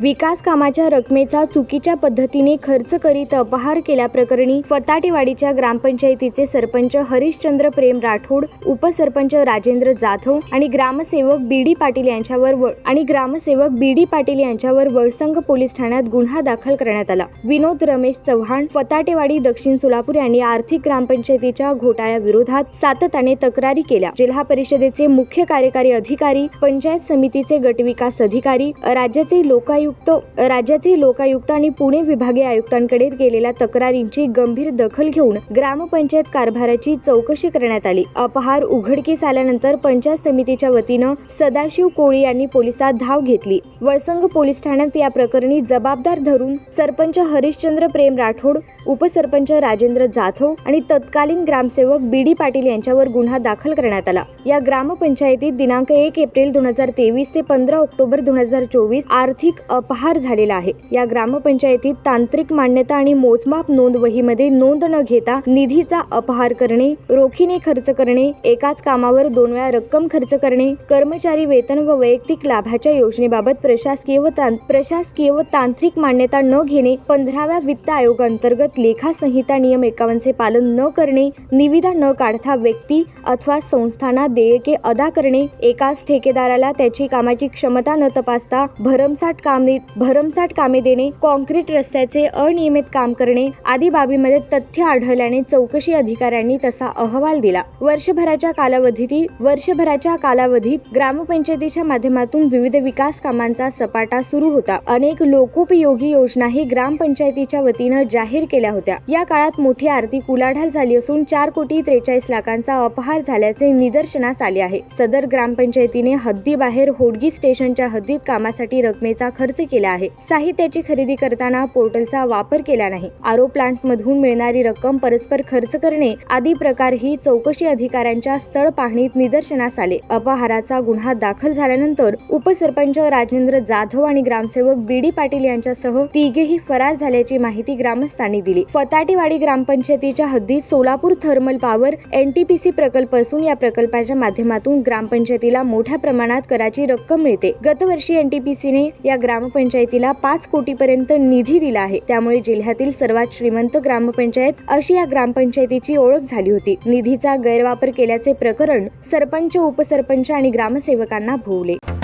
विकास कामाच्या रकमेचा चुकीच्या पद्धतीने खर्च करीत अपहार केल्याप्रकरणी फताटेवाडीच्या ग्रामपंचायतीचे सरपंच हरिश्चंद्र प्रेम राठोड उपसरपंच राजेंद्र जाधव आणि ग्रामसेवक बी डी पाटील यांच्यावर व- आणि ग्रामसेवक बी डी पाटील यांच्यावर वळसंग पोलीस ठाण्यात गुन्हा दाखल करण्यात आला. विनोद रमेश चव्हाण फताटेवाडी दक्षिण सोलापूर यांनी आर्थिक ग्रामपंचायतीच्या घोटाळ्याविरोधात सातत्याने तक्रारी केल्या. जिल्हा परिषदेचे मुख्य कार्यकारी अधिकारी पंचायत समितीचे गटविकास अधिकारी राज्याचे लोकायुक्त राज्याचे लोकायुक्त आणि पुणे विभागीय आयुक्तांकडे केलेल्या तक्रारींची गंभीर दखल घेऊन ग्रामपंचायत कारभाराची चौकशी करण्यात आली. अपहार उघडकीस आल्यानंतर पंचायत समितीच्या वतीनं सदाशिव कोळी यांनी पोलिसात धाव घेतली. वळसंग पोलीस ठाण्यात या प्रकरणी जबाबदार धरून सरपंच हरिश्चंद्र प्रेम राठोड उपसरपंच राजेंद्र जाधव आणि तत्कालीन ग्रामसेवक बी डी पाटील यांच्यावर गुन्हा दाखल करण्यात आला. या ग्रामपंचायतीत दिनांक एक एप्रिल दोन हजार तेवीस ते पंधरा ऑक्टोबर दोन हजार चोवीस आर्थिक अपहार झालेला आहे. या ग्रामपंचायतीत तांत्रिक मान्यता आणि मोजमाप नोंद वहीमध्ये नोंद न घेता निधीचा अपहार करणे रोखीने खर्च करणे एकाच कामावर दोन वेळा रक्कम खर्च करणे कर्मचारी वेतन व वैयक्तिक लाभाच्या योजनेबाबत प्रशासकीय व तां- प्रशासकीय व तांत्रिक मान्यता न घेणे पंधराव्या वित्त आयोगांतर्गत लेखा संहिता नियम एकावन्नचे पालन न करणे निविदा न काढता व्यक्ती अथवा संस्थांना देयके अदा करणे एकाच ठेकेदाराला त्याची कामाची क्षमता न तपासता भरमसाठ कामे भरमसाठ कामे देणे कॉन्क्रीट रस्त्याचे अनियमित काम करणे आदी बाबीमध्ये तथ्य आढळल्याने चौकशी अधिकाऱ्यांनी तसा अहवाल दिला. वर्षभराच्या कालावधीतील वर्षभराच्या कालावधीत ग्रामपंचायतीच्या माध्यमातून विविध विकास कामांचा सपाटा सुरू होता. अनेक लोकोपयोगी योजनाही ग्रामपंचायतीच्या वतीनं जाहीर केल्या होत्या. या काळात मोठी आर्थिक उलाढाल झाली असून चार कोटी त्रेचाळीस लाखांचा अपहार झाल्याचे निदर्शनास आले आहे. सदर ग्रामपंचायतीने हद्दीबाहेर होडगी स्टेशनच्या हद्दीत कामासाठी रकमेचा खर्च केला आहे. साहित्याची खरेदी करताना पोर्टलचा वापर केला नाही. आरो प्लांट मधून मिळणारी रक्कम परस्पर खर्च करणे आदी प्रकारही चौकशी अधिकाऱ्यांच्या स्थळ पाहणीत निदर्शनास आले. अपहाराचा गुन्हा दाखल झाल्यानंतर उपसरपंच राजेंद्र जाधव आणि ग्रामसेवक बी डी पाटील यांच्यासह तिघेही फरार झाल्याची माहिती ग्रामस्थांनी दिली. फताटेवाडी ग्रामपंचायतीच्या हद्दीत सोलापूर थर्मल पॉवर एनटीपीसी प्रकल्प असून या प्रकल्पाच्या माध्यमातून ग्रामपंचायतीला मोठ्या प्रमाणात कराची रक्कम मिळते. गतवर्षी एनटीपीसीने या ग्रामपंचायतीला पाच कोटीपर्यंत निधी दिला आहे. त्यामुळे जिल्ह्यातील सर्वात श्रीमंत ग्रामपंचायत अशी या ग्रामपंचायतीची ओळख झाली होती. निधीचा गैरवापर केल्याचे प्रकरण सरपंच उपसरपंच आणि ग्रामसेवकांना भोवले.